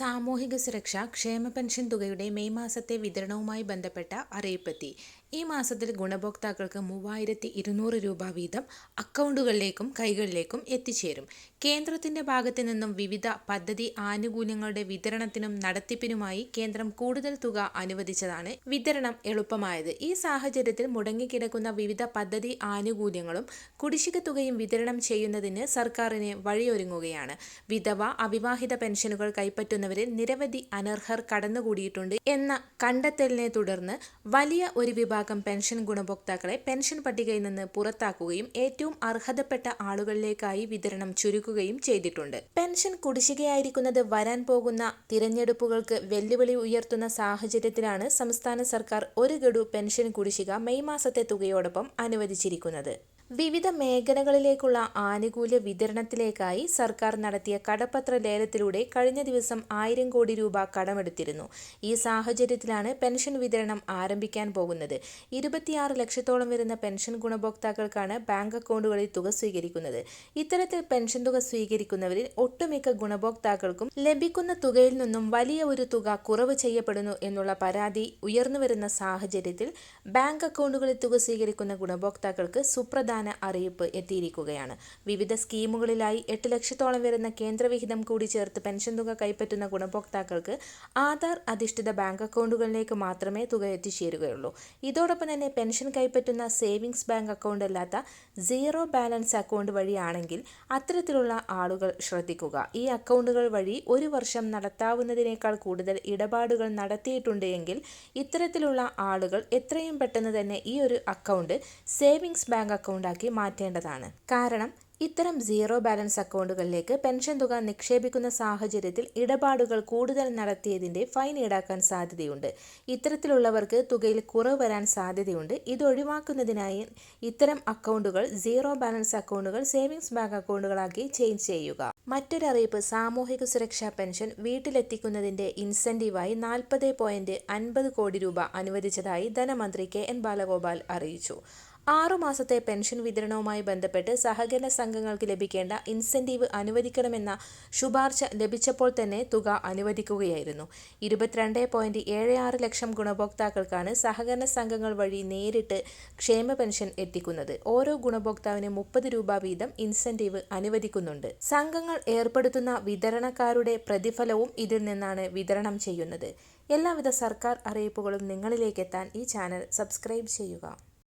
സാമൂഹിക സുരക്ഷ ക്ഷേമ പെൻഷൻ തുകയുടെ മെയ് മാസത്തെ വിതരണവുമായി ബന്ധപ്പെട്ട അറിയിപ്പെത്തി. ഈ മാസത്തിൽ ഗുണഭോക്താക്കൾക്ക് മൂവായിരത്തി ഇരുന്നൂറ് രൂപ വീതം അക്കൗണ്ടുകളിലേക്കും കൈകളിലേക്കും എത്തിച്ചേരും. കേന്ദ്രത്തിന്റെ ഭാഗത്തു നിന്നും വിവിധ പദ്ധതി ആനുകൂല്യങ്ങളുടെ വിതരണത്തിനും നടത്തിപ്പിനുമായി കേന്ദ്രം കൂടുതൽ തുക അനുവദിച്ചതാണ് വിതരണം എളുപ്പമായത്. ഈ സാഹചര്യത്തിൽ മുടങ്ങിക്കിടക്കുന്ന വിവിധ പദ്ധതി ആനുകൂല്യങ്ങളും കുടിശ്ശിക തുകയും വിതരണം ചെയ്യുന്നതിന് സർക്കാരിന് വഴിയൊരുങ്ങുകയാണ്. വിധവ അവിവാഹിത പെൻഷനുകൾ കൈപ്പറ്റുന്നവരിൽ നിരവധി അനർഹർ കടന്നുകൂടിയിട്ടുണ്ട് എന്ന കണ്ടെത്തലിനെ തുടർന്ന് വലിയ ഒരു വിഭാഗം വിഭാഗം പെൻഷൻ ഗുണഭോക്താക്കളെ പെൻഷൻ പട്ടികയിൽ നിന്ന് പുറത്താക്കുകയും ഏറ്റവും അർഹതപ്പെട്ട ആളുകളിലേക്കായി വിതരണം ചുരുക്കുകയും ചെയ്തിട്ടുണ്ട്. പെൻഷൻ കുടിശ്ശികയായിരിക്കുന്നത് വരാൻ പോകുന്ന തിരഞ്ഞെടുപ്പുകൾക്ക് വെല്ലുവിളി ഉയർത്തുന്ന സാഹചര്യത്തിലാണ് സംസ്ഥാന സർക്കാർ ഒരു ഗഡു പെൻഷൻ കുടിശ്ശിക മെയ് മാസത്തെ തുകയോടൊപ്പം അനുവദിച്ചിരിക്കുന്നത്. വിവിധ മേഖലകളിലേക്കുള്ള ആനുകൂല്യ വിതരണത്തിലേക്കായി സർക്കാർ നടത്തിയ കടപ്പത്ര ലേലത്തിലൂടെ കഴിഞ്ഞ ദിവസം ആയിരം കോടി രൂപ കടമെടുത്തിരുന്നു. ഈ സാഹചര്യത്തിലാണ് പെൻഷൻ വിതരണം ആരംഭിക്കാൻ പോകുന്നത്. ഇരുപത്തിയാറ് ലക്ഷത്തോളം വരുന്ന പെൻഷൻ ഗുണഭോക്താക്കൾക്കാണ് ബാങ്ക് അക്കൗണ്ടുകളിൽ തുക സ്വീകരിക്കുന്നത്. ഇത്തരത്തിൽ പെൻഷൻ തുക സ്വീകരിക്കുന്നവരിൽ ഒട്ടുമിക്ക ഗുണഭോക്താക്കൾക്കും ലഭിക്കുന്ന തുകയിൽ നിന്നും വലിയ ഒരു തുക കുറവ് ചെയ്യപ്പെടുന്നു എന്നുള്ള പരാതി ഉയർന്നുവരുന്ന സാഹചര്യത്തിൽ ബാങ്ക് അക്കൗണ്ടുകളിൽ തുക സ്വീകരിക്കുന്ന ഗുണഭോക്താക്കൾക്ക് സുപ്രധാന പ്രധാന അറിയിപ്പ് എത്തിയിരിക്കുകയാണ്. വിവിധ സ്കീമുകളിലായി എട്ട് ലക്ഷത്തോളം വരുന്ന കേന്ദ്രവിഹിതം കൂടി ചേർത്ത് പെൻഷൻ തുക കൈപ്പറ്റുന്ന ഗുണഭോക്താക്കൾക്ക് ആധാർ അധിഷ്ഠിത ബാങ്ക് അക്കൗണ്ടുകളിലേക്ക് മാത്രമേ തുക എത്തിച്ചേരുകയുള്ളൂ. ഇതോടൊപ്പം തന്നെ പെൻഷൻ കൈപ്പറ്റുന്ന സേവിങ്സ് ബാങ്ക് അക്കൗണ്ട് അല്ലാത്ത സീറോ ബാലൻസ് അക്കൗണ്ട് വഴിയാണെങ്കിൽ അത്തരത്തിലുള്ള ആളുകൾ ശ്രദ്ധിക്കുക. ഈ അക്കൗണ്ടുകൾ വഴി ഒരു വർഷം നടത്താവുന്നതിനേക്കാൾ കൂടുതൽ ഇടപാടുകൾ നടത്തിയിട്ടുണ്ട് എങ്കിൽ ഇത്തരത്തിലുള്ള ആളുകൾ എത്രയും പെട്ടെന്ന് തന്നെ ഈ ഒരു അക്കൗണ്ട് സേവിങ്സ് ബാങ്ക് അക്കൗണ്ട് അക്കൗണ്ടാക്കി മാറ്റേണ്ടതാണ്. കാരണം ഇത്തരം സീറോ ബാലൻസ് അക്കൗണ്ടുകളിലേക്ക് പെൻഷൻ തുക നിക്ഷേപിക്കുന്ന സാഹചര്യത്തിൽ ഇടപാടുകൾ കൂടുതൽ നടത്തിയതിന്റെ ഫൈൻ ഈടാക്കാൻ സാധ്യതയുണ്ട്. ഇത്തരത്തിലുള്ളവർക്ക് തുകയിൽ കുറവ് വരാൻ സാധ്യതയുണ്ട്. ഇത് ഒഴിവാക്കുന്നതിനായി ഇത്തരം അക്കൗണ്ടുകൾ സീറോ ബാലൻസ് അക്കൗണ്ടുകൾ സേവിങ്സ് ബാങ്ക് അക്കൗണ്ടുകളാക്കി ചേഞ്ച് ചെയ്യുക. മറ്റൊരറിയിപ്പ് സാമൂഹിക സുരക്ഷാ പെൻഷൻ വീട്ടിലെത്തിക്കുന്നതിന്റെ ഇൻസെന്റീവായി നാൽപ്പത് പോയിന്റ് അൻപത് കോടി രൂപ അനുവദിച്ചതായി ധനമന്ത്രി കെ എൻ ബാലഗോപാൽ അറിയിച്ചു. ആറുമാസത്തെ പെൻഷൻ വിതരണവുമായി ബന്ധപ്പെട്ട് സഹകരണ സംഘങ്ങൾക്ക് ലഭിക്കേണ്ട ഇൻസെന്റീവ് അനുവദിക്കണമെന്ന ശുപാർശ ലഭിച്ചപ്പോൾ തന്നെ തുക അനുവദിക്കുകയായിരുന്നു. ഇരുപത്തിരണ്ട് പോയിന്റ് ഏഴ് ആറ് ലക്ഷം ഗുണഭോക്താക്കൾക്കാണ് സഹകരണ സംഘങ്ങൾ വഴി നേരിട്ട് ക്ഷേമ പെൻഷൻ എത്തിക്കുന്നത്. ഓരോ ഗുണഭോക്താവിന് മുപ്പത് രൂപ വീതം ഇൻസെന്റീവ് അനുവദിക്കുന്നുണ്ട്. സംഘങ്ങൾ ഏർപ്പെടുത്തുന്ന വിതരണക്കാരുടെ പ്രതിഫലവും ഇതിൽ നിന്നാണ് വിതരണം ചെയ്യുന്നത്. എല്ലാവിധ സർക്കാർ അറിയിപ്പുകളും നിങ്ങളിലേക്ക് എത്താൻ ഈ ചാനൽ സബ്സ്ക്രൈബ് ചെയ്യുക.